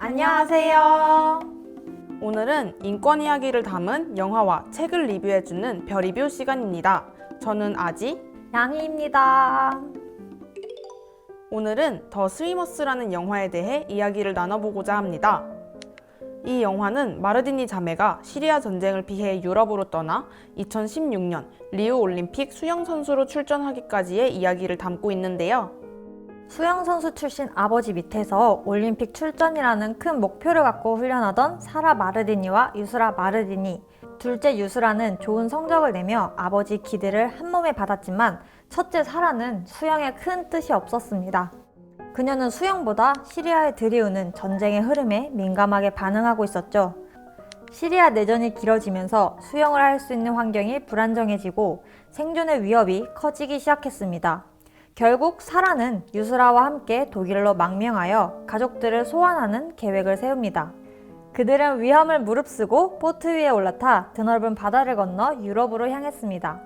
안녕하세요. 오늘은 인권 이야기를 담은 영화와 책을 리뷰해주는 별리뷰 시간입니다. 저는 아지. 양희입니다. 오늘은 더 스위머스라는 영화에 대해 이야기를 나눠보고자 합니다. 이 영화는 마르디니 자매가 시리아 전쟁을 피해 유럽으로 떠나 2016년 리우 올림픽 수영 선수로 출전하기까지의 이야기를 담고 있는데요. 수영 선수 출신 아버지 밑에서 올림픽 출전이라는 큰 목표를 갖고 훈련하던 사라 마르디니와 유스라 마르디니. 둘째 유스라는 좋은 성적을 내며 아버지 기대를 한 몸에 받았지만 첫째 사라는 수영에 큰 뜻이 없었습니다. 그녀는 수영보다 시리아에 들이우는 전쟁의 흐름에 민감하게 반응하고 있었죠. 시리아 내전이 길어지면서 수영을 할 수 있는 환경이 불안정해지고 생존의 위협이 커지기 시작했습니다. 결국 사라는 유스라와 함께 독일로 망명하여 가족들을 소환하는 계획을 세웁니다. 그들은 위험을 무릅쓰고 보트 위에 올라타 드넓은 바다를 건너 유럽으로 향했습니다.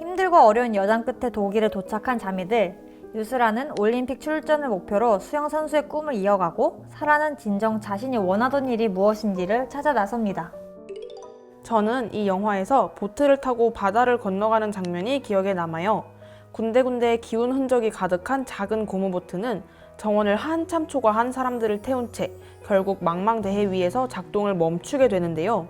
힘들고 어려운 여정 끝에 독일에 도착한 자매들, 유스라는 올림픽 출전을 목표로 수영 선수의 꿈을 이어가고 사라는 진정 자신이 원하던 일이 무엇인지를 찾아 나섭니다. 저는 이 영화에서 보트를 타고 바다를 건너가는 장면이 기억에 남아요. 군데군데 기운 흔적이 가득한 작은 고무보트는 정원을 한참 초과한 사람들을 태운 채 결국 망망대해 위에서 작동을 멈추게 되는데요.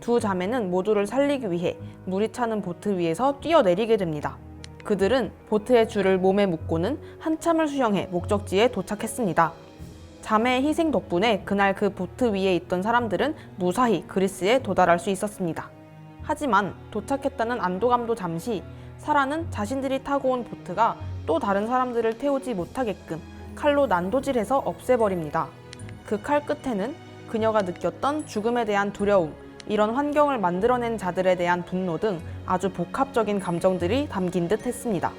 두 자매는 모두를 살리기 위해 물이 차는 보트 위에서 뛰어내리게 됩니다. 그들은 보트의 줄을 몸에 묶고는 한참을 수영해 목적지에 도착했습니다. 자매의 희생 덕분에 그날 그 보트 위에 있던 사람들은 무사히 그리스에 도달할 수 있었습니다. 하지만 도착했다는 안도감도 잠시 사라는 자신들이 타고 온 보트가 또 다른 사람들을 태우지 못하게끔 칼로 난도질해서 없애버립니다. 그 칼 끝에는 그녀가 느꼈던 죽음에 대한 두려움, 이런 환경을 만들어낸 자들에 대한 분노 등 아주 복합적인 감정들이 담긴 듯 했습니다.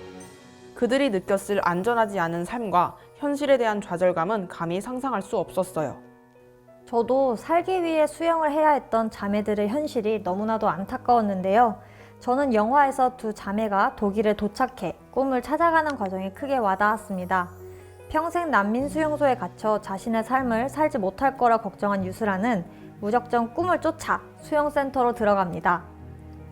그들이 느꼈을 안전하지 않은 삶과 현실에 대한 좌절감은 감히 상상할 수 없었어요. 저도 살기 위해 수영을 해야 했던 자매들의 현실이 너무나도 안타까웠는데요. 저는 영화에서 두 자매가 독일에 도착해 꿈을 찾아가는 과정이 크게 와닿았습니다. 평생 난민 수용소에 갇혀 자신의 삶을 살지 못할 거라 걱정한 유스라는 무작정 꿈을 쫓아 수영센터로 들어갑니다.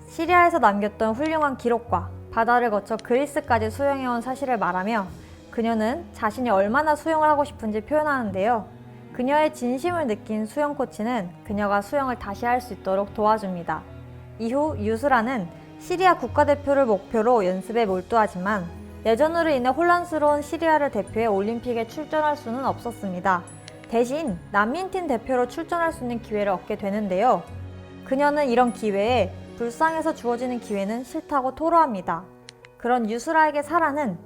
시리아에서 남겼던 훌륭한 기록과 바다를 거쳐 그리스까지 수영해온 사실을 말하며 그녀는 자신이 얼마나 수영을 하고 싶은지 표현하는데요. 그녀의 진심을 느낀 수영 코치는 그녀가 수영을 다시 할 수 있도록 도와줍니다. 이후 유스라는 시리아 국가대표를 목표로 연습에 몰두하지만 내전으로 인해 혼란스러운 시리아를 대표해 올림픽에 출전할 수는 없었습니다. 대신 난민팀 대표로 출전할 수 있는 기회를 얻게 되는데요. 그녀는 이런 기회에 불쌍해서 주어지는 기회는 싫다고 토로합니다. 그런 유스라에게 사라는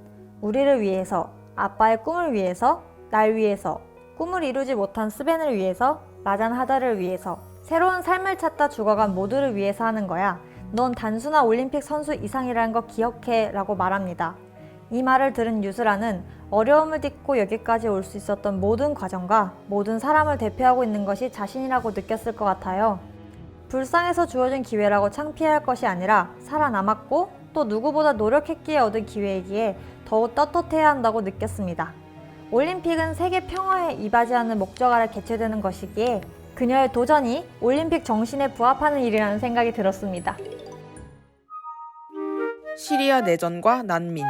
우리를 위해서, 아빠의 꿈을 위해서, 날 위해서, 꿈을 이루지 못한 스벤을 위해서, 라잔 하다를 위해서, 새로운 삶을 찾다 죽어간 모두를 위해서 하는 거야. 넌 단순한 올림픽 선수 이상이라는 거 기억해 라고 말합니다. 이 말을 들은 유스라는 어려움을 딛고 여기까지 올 수 있었던 모든 과정과 모든 사람을 대표하고 있는 것이 자신이라고 느꼈을 것 같아요. 불쌍해서 주어진 기회라고 창피할 것이 아니라 살아남았고 또 누구보다 노력했기에 얻은 기회이기에 더욱 떳떳해야 한다고 느꼈습니다. 올림픽은 세계 평화에 이바지하는 목적 아래 개최되는 것이기에 그녀의 도전이 올림픽 정신에 부합하는 일이라는 생각이 들었습니다. 시리아 내전과 난민.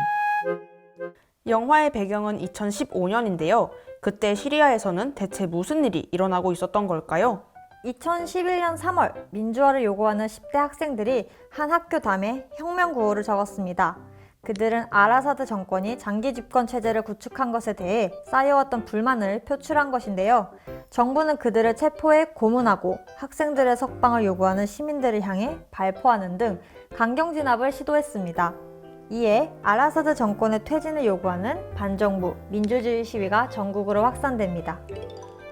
영화의 배경은 2015년인데요. 그때 시리아에서는 대체 무슨 일이 일어나고 있었던 걸까요? 2011년 3월 민주화를 요구하는 10대 학생들이 한 학교 담에 혁명 구호를 적었습니다. 그들은 아라사드 정권이 장기 집권 체제를 구축한 것에 대해 쌓여왔던 불만을 표출한 것인데요. 정부는 그들을 체포해 고문하고 학생들의 석방을 요구하는 시민들을 향해 발포하는 등 강경 진압을 시도했습니다. 이에 아라사드 정권의 퇴진을 요구하는 반정부 민주주의 시위가 전국으로 확산됩니다.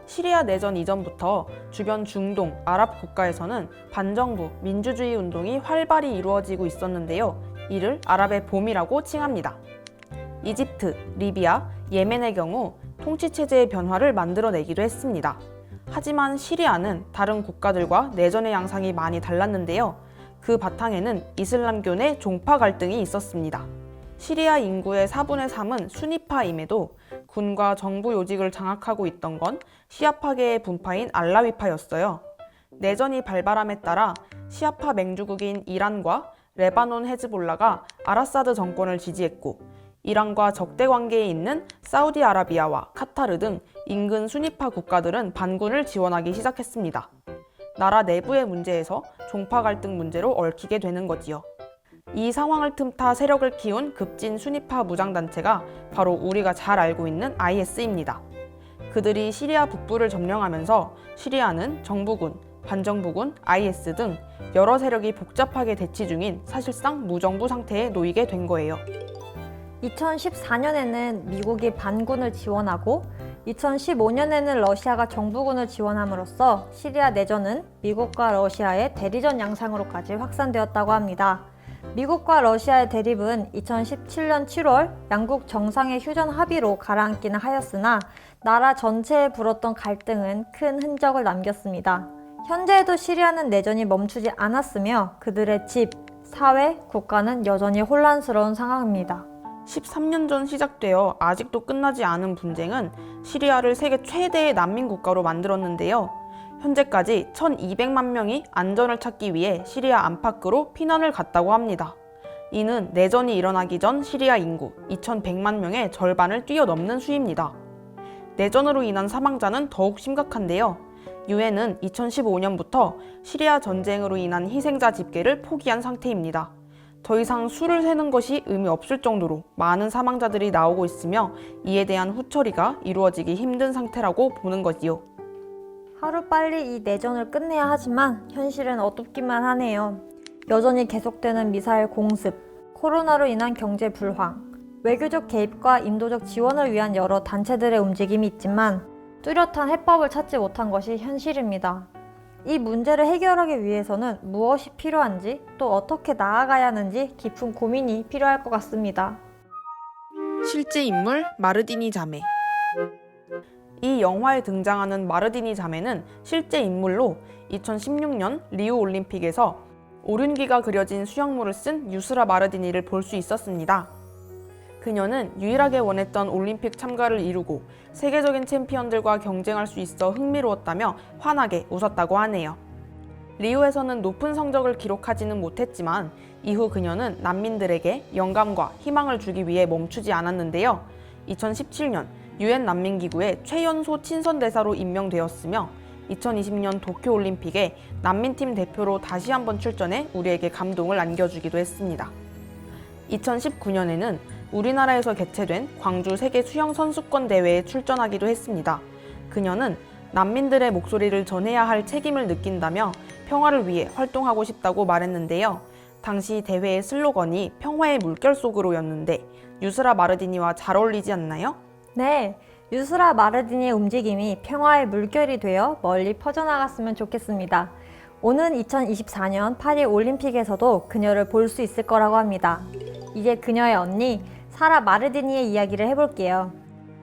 시리아 내전 이전부터 주변 중동, 아랍 국가에서는 반정부, 민주주의 운동이 활발히 이루어지고 있었는데요. 이를 아랍의 봄이라고 칭합니다. 이집트, 리비아, 예멘의 경우 통치 체제의 변화를 만들어내기도 했습니다. 하지만 시리아는 다른 국가들과 내전의 양상이 많이 달랐는데요. 그 바탕에는 이슬람교 내 종파 갈등이 있었습니다. 시리아 인구의 4분의 3은 수니파임에도 군과 정부 요직을 장악하고 있던 건 시아파계의 분파인 알라위파였어요. 내전이 발발함에 따라 시아파 맹주국인 이란과 레바논 헤즈볼라가 아라사드 정권을 지지했고 이란과 적대 관계에 있는 사우디아라비아와 카타르 등 인근 수니파 국가들은 반군을 지원하기 시작했습니다. 나라 내부의 문제에서 종파 갈등 문제로 얽히게 되는 거지요. 이 상황을 틈타 세력을 키운 급진 수니파 무장단체가 바로 우리가 잘 알고 있는 IS입니다. 그들이 시리아 북부를 점령하면서 시리아는 정부군, 반정부군, IS 등 여러 세력이 복잡하게 대치 중인 사실상 무정부 상태에 놓이게 된 거예요. 2014년에는 미국이 반군을 지원하고 2015년에는 러시아가 정부군을 지원함으로써 시리아 내전은 미국과 러시아의 대리전 양상으로까지 확산되었다고 합니다. 미국과 러시아의 대립은 2017년 7월 양국 정상의 휴전 합의로 가라앉기는 하였으나 나라 전체에 불었던 갈등은 큰 흔적을 남겼습니다. 현재에도 시리아는 내전이 멈추지 않았으며 그들의 집, 사회, 국가는 여전히 혼란스러운 상황입니다. 13년 전 시작되어 아직도 끝나지 않은 분쟁은 시리아를 세계 최대의 난민 국가로 만들었는데요. 현재까지 1,200만 명이 안전을 찾기 위해 시리아 안팎으로 피난을 갔다고 합니다. 이는 내전이 일어나기 전 시리아 인구 2,100만 명의 절반을 뛰어넘는 수입니다. 내전으로 인한 사망자는 더욱 심각한데요. 유엔은 2015년부터 시리아 전쟁으로 인한 희생자 집계를 포기한 상태입니다. 더 이상 수를 세는 것이 의미 없을 정도로 많은 사망자들이 나오고 있으며 이에 대한 후처리가 이루어지기 힘든 상태라고 보는 거지요. 하루빨리 이 내전을 끝내야 하지만 현실은 어둡기만 하네요. 여전히 계속되는 미사일 공습, 코로나로 인한 경제 불황, 외교적 개입과 인도적 지원을 위한 여러 단체들의 움직임이 있지만 뚜렷한 해법을 찾지 못한 것이 현실입니다. 이 문제를 해결하기 위해서는 무엇이 필요한지 또 어떻게 나아가야 하는지 깊은 고민이 필요할 것 같습니다. 실제 인물 마르디니 자매. 이 영화에 등장하는 마르디니 자매는 실제 인물로 2016년 리우 올림픽에서 오륜기가 그려진 수영물을 쓴 유스라 마르디니를 볼 수 있었습니다. 그녀는 유일하게 원했던 올림픽 참가를 이루고 세계적인 챔피언들과 경쟁할 수 있어 흥미로웠다며 환하게 웃었다고 하네요. 리우에서는 높은 성적을 기록하지는 못했지만 이후 그녀는 난민들에게 영감과 희망을 주기 위해 멈추지 않았는데요. 2017년 유엔 난민기구의 최연소 친선대사로 임명되었으며 2020년 도쿄올림픽에 난민팀 대표로 다시 한번 출전해 우리에게 감동을 안겨주기도 했습니다. 2019년에는 우리나라에서 개최된 광주 세계 수영 선수권 대회에 출전하기도 했습니다. 그녀는 난민들의 목소리를 전해야 할 책임을 느낀다며 평화를 위해 활동하고 싶다고 말했는데요. 당시 대회의 슬로건이 평화의 물결 속으로였는데 유스라 마르디니와 잘 어울리지 않나요? 네, 유스라 마르디니의 움직임이 평화의 물결이 되어 멀리 퍼져나갔으면 좋겠습니다. 오는 2024년 파리 올림픽에서도 그녀를 볼 수 있을 거라고 합니다. 이제 그녀의 언니 사라 마르디니의 이야기를 해볼게요.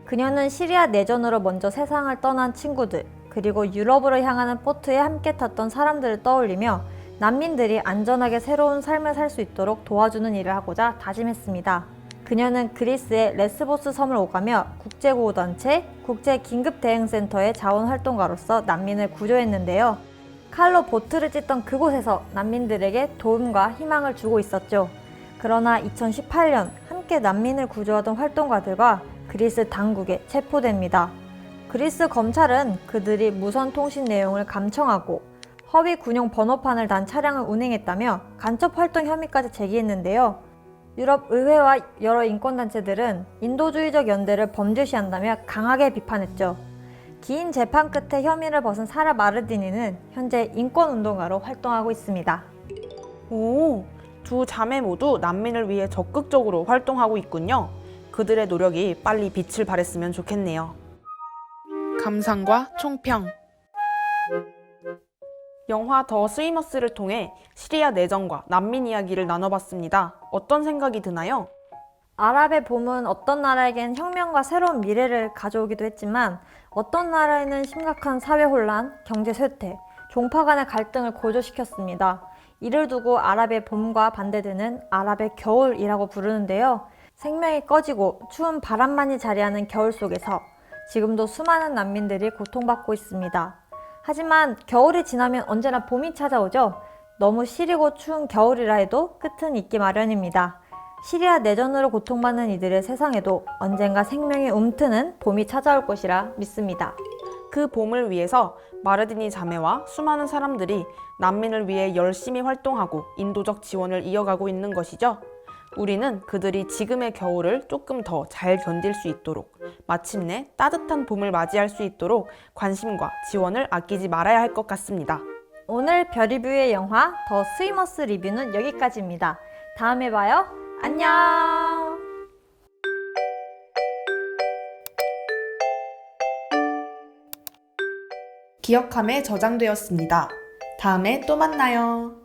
그녀는 시리아 내전으로 먼저 세상을 떠난 친구들, 그리고 유럽으로 향하는 보트에 함께 탔던 사람들을 떠올리며 난민들이 안전하게 새로운 삶을 살 수 있도록 도와주는 일을 하고자 다짐했습니다. 그녀는 그리스의 레스보스 섬을 오가며 국제구호단체 국제긴급대응센터의 자원활동가로서 난민을 구조했는데요. 칼로 보트를 찢던 그곳에서 난민들에게 도움과 희망을 주고 있었죠. 그러나 2018년 함께 난민을 구조하던 활동가들과 그리스 당국에 체포됩니다. 그리스 검찰은 그들이 무선 통신 내용을 감청하고 허위 군용 번호판을 단 차량을 운행했다며 간첩 활동 혐의까지 제기했는데요. 유럽 의회와 여러 인권단체들은 인도주의적 연대를 범죄시한다며 강하게 비판했죠. 긴 재판 끝에 혐의를 벗은 사라 마르디니는 현재 인권운동가로 활동하고 있습니다. 오, 두 자매 모두 난민을 위해 적극적으로 활동하고 있군요. 그들의 노력이 빨리 빛을 발했으면 좋겠네요. 감상과 총평 영화 더 스위머스를 통해 시리아 내전과 난민 이야기를 나눠봤습니다. 어떤 생각이 드나요? 아랍의 봄은 어떤 나라에겐 혁명과 새로운 미래를 가져오기도 했지만 어떤 나라에는 심각한 사회 혼란, 경제 쇠퇴, 종파 간의 갈등을 고조시켰습니다. 이를 두고 아랍의 봄과 반대되는 아랍의 겨울이라고 부르는데요. 생명이 꺼지고 추운 바람만이 자리하는 겨울 속에서 지금도 수많은 난민들이 고통받고 있습니다. 하지만 겨울이 지나면 언제나 봄이 찾아오죠. 너무 시리고 추운 겨울이라 해도 끝은 있기 마련입니다. 시리아 내전으로 고통받는 이들의 세상에도 언젠가 생명이 움트는 봄이 찾아올 것이라 믿습니다. 그 봄을 위해서 마르디니 자매와 수많은 사람들이 난민을 위해 열심히 활동하고 인도적 지원을 이어가고 있는 것이죠. 우리는 그들이 지금의 겨울을 조금 더 잘 견딜 수 있도록 마침내 따뜻한 봄을 맞이할 수 있도록 관심과 지원을 아끼지 말아야 할 것 같습니다. 오늘 별리뷰의 영화 더 스위머스 리뷰는 여기까지입니다. 다음에 봐요. 안녕! 기억함에 저장되었습니다. 다음에 또 만나요.